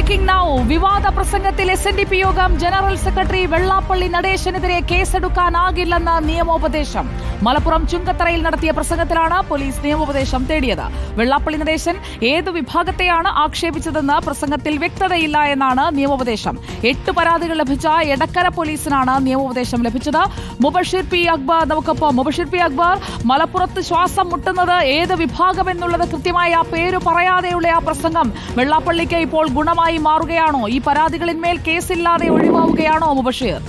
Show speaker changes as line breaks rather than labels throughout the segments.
Breaking now വിവാദ പ്രസംഗത്തിൽ S N D P യോഗം ജനറൽ സെക്രട്ടറി വെള്ളാപ്പള്ളി നടേശനെതിരെ കേസെടുക്കാനാകില്ലെന്ന് നിയമോപദേശം. മലപ്പുറം ചുങ്കത്തറയിൽ നടത്തിയ പ്രസംഗത്തിലാണ് പോലീസ് നിയമോപദേശം തേടിയത്. വെള്ളാപ്പള്ളി നടേശൻ ഏത് വിഭാഗത്തെയാണ് ആക്ഷേപിച്ചതെന്ന് പ്രസംഗത്തിൽ വ്യക്തതയില്ല എന്നാണ് നിയമോപദേശം. എട്ട് പരാതികൾ ലഭിച്ച എടക്കര പോലീസിനാണ് നിയമോപദേശം ലഭിച്ചത്. മുബഷിർ പി അക്ബർ നമുക്കൊപ്പം മുബഷിർ പി അക്ബർ മലപ്പുറത്ത് ശ്വാസം മുട്ടുന്നത് ഏത് വിഭാഗം എന്നുള്ളത് കൃത്യമായി ആ പേര് പറയാതെയുള്ള ആ പ്രസംഗം. വെള്ളാപ്പള്ളിക്ക് ഇപ്പോൾ ഗുണമായി മാറുകയാണോ? ഈ പരാതികളിന്മേൽ കേസില്ലാതെ ഒഴിവാവുകയാണോ മുബഷീർ?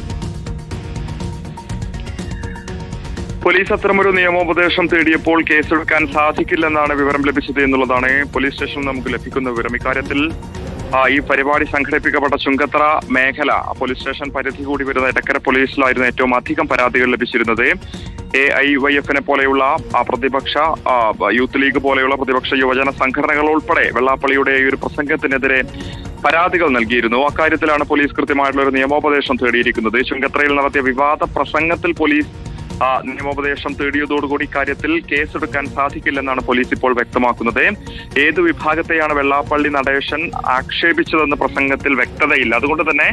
പോലീസ് അത്തരമൊരു നിയമോപദേശം തേടിയപ്പോൾ കേസെടുക്കാൻ സാധിക്കില്ലെന്നാണ് വിവരം ലഭിച്ചത് എന്നുള്ളതാണ് പോലീസ് സ്റ്റേഷനിൽ നമുക്ക് ലഭിക്കുന്ന വിവരം. ഇക്കാര്യത്തിൽ ഈ പരിപാടി സംഘടിപ്പിക്കപ്പെട്ട ചുങ്കത്തറ മേഖല പോലീസ് സ്റ്റേഷൻ പരിധി കൂടി വരുന്ന ഇടക്കര പോലീസിലായിരുന്നു ഏറ്റവും അധികം പരാതികൾ ലഭിച്ചിരുന്നത്. എ ഐ വൈ എഫിനെ പോലെയുള്ള പ്രതിപക്ഷ യൂത്ത് ലീഗ് പോലെയുള്ള പ്രതിപക്ഷ യുവജന സംഘടനകൾ ഉൾപ്പെടെ വെള്ളാപ്പള്ളിയുടെ ഈ ഒരു പ്രസംഗത്തിനെതിരെ പരാതികൾ നൽകിയിരുന്നു. അക്കാര്യത്തിലാണ് പോലീസ് കൃത്യമായിട്ടുള്ള ഒരു നിയമോപദേശം തേടിയിരിക്കുന്നത്. ചുങ്കത്തറയിൽ നടത്തിയ വിവാദ പ്രസംഗത്തിൽ പോലീസ് നിയമോപദേശം തേടിയതോടുകൂടി ഇക്കാര്യത്തിൽ കേസെടുക്കാൻ സാധിക്കില്ലെന്നാണ് പോലീസ് ഇപ്പോൾ വ്യക്തമാക്കുന്നത്. ഏത് വിഭാഗത്തെയാണ് വെള്ളാപ്പള്ളി നടേശൻ ആക്ഷേപിച്ചതെന്ന് പ്രസംഗത്തിൽ വ്യക്തതയില്ല. അതുകൊണ്ട് തന്നെ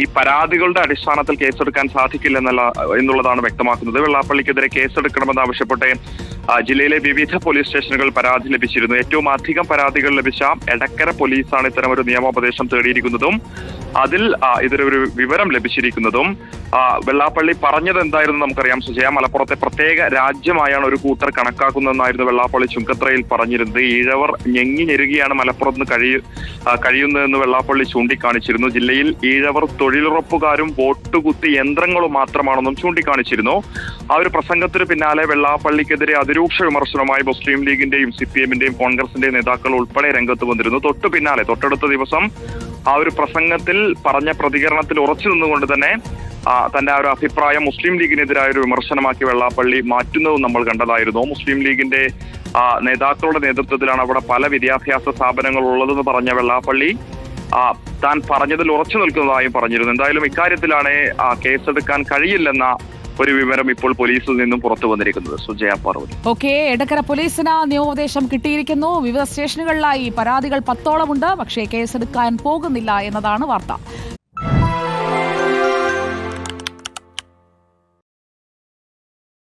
ഈ പരാതികളുടെ അടിസ്ഥാനത്തിൽ കേസെടുക്കാൻ സാധിക്കില്ലെന്നല്ല എന്നുള്ളതാണ് വ്യക്തമാക്കുന്നത്. വെള്ളാപ്പള്ളിക്കെതിരെ കേസെടുക്കണമെന്ന് ആവശ്യപ്പെട്ട് ആ, ജില്ലയിലെ വിവിധ പോലീസ് സ്റ്റേഷനുകൾ പരാതി ലഭിച്ചിരുന്നു. ഏറ്റവും അധികം പരാതികൾ ലഭിച്ച എടക്കര പോലീസാണ് ഒരു നിയമോപദേശം തേടിയിരിക്കുന്നതും. അതിൽ ഇതിലൊരു വിവരം ലഭിച്ചിരിക്കുന്നതും വെള്ളാപ്പള്ളി പറഞ്ഞത് എന്തായിരുന്നു നമുക്കറിയാം. സുജയ മലപ്പുറത്തെ പ്രത്യേക രാജ്യമായാണ് ഒരു കൂട്ടർ കണക്കാക്കുന്നതെന്നായിരുന്നു വെള്ളാപ്പള്ളി ചുങ്കത്രയിൽ പറഞ്ഞിരുന്നത്. ഈഴവർ ഞെങ്ങി ഞെരുകിയാണ് മലപ്പുറത്ത് കഴിയ കഴിയുന്നതെന്ന് വെള്ളാപ്പള്ളി ചൂണ്ടിക്കാണിച്ചിരുന്നു. ജില്ലയിൽ ഈഴവർ തൊഴിലുറപ്പുകാരും വോട്ടുകുത്തി യന്ത്രങ്ങളും മാത്രമാണെന്നും ചൂണ്ടിക്കാണിച്ചിരുന്നു. ആ ഒരു പ്രസംഗത്തിന് പിന്നാലെ വെള്ളാപ്പള്ളിക്കെതിരെ അതിരൂക്ഷ വിമർശനമായി മുസ്ലിം ലീഗിന്റെയും സി പി എമ്മിന്റെയും കോൺഗ്രസിന്റെയും നേതാക്കൾ ഉൾപ്പെടെ രംഗത്ത് വന്നിരുന്നു. തൊട്ടു പിന്നാലെ തൊട്ടടുത്ത ദിവസം ആ ഒരു പ്രസംഗത്തിൽ പറഞ്ഞ പ്രതികരണത്തിൽ ഉറച്ചു നിന്നുകൊണ്ട് തന്നെ തന്റെ ആ ഒരു അഭിപ്രായം മുസ്ലിം ലീഗിനെതിരായ ഒരു വിമർശനമാക്കി വെള്ളാപ്പള്ളി മാറ്റുന്നതും നമ്മൾ കണ്ടതായിരുന്നു. മുസ്ലിം ലീഗിന്റെ നേതാക്കളുടെ നേതൃത്വത്തിലാണ് അവിടെ പല വിദ്യാഭ്യാസ സ്ഥാപനങ്ങൾ ഉള്ളതെന്ന് പറഞ്ഞ വെള്ളാപ്പള്ളി താൻ പറഞ്ഞതിൽ ഉറച്ചു നിൽക്കുന്നതായും പറഞ്ഞിരുന്നു. എന്തായാലും ഇക്കാര്യത്തിലാണ് കേസെടുക്കാൻ കഴിയില്ലെന്ന ഒരു വിവരം ഇപ്പോൾ പോലീസിൽ നിന്നും പുറത്തു വന്നിരിക്കുന്നത്. സുജയ പാർവതി.
ഓക്കെ എടക്കര പോലീസിന് നിയമോപദേശം കിട്ടിയിരിക്കുന്നു. വിവിധ സ്റ്റേഷനുകളിലായി പരാതികൾ പത്തോളമുണ്ട്. പക്ഷേ കേസെടുക്കാൻ പോകുന്നില്ല എന്നതാണ് വാർത്ത.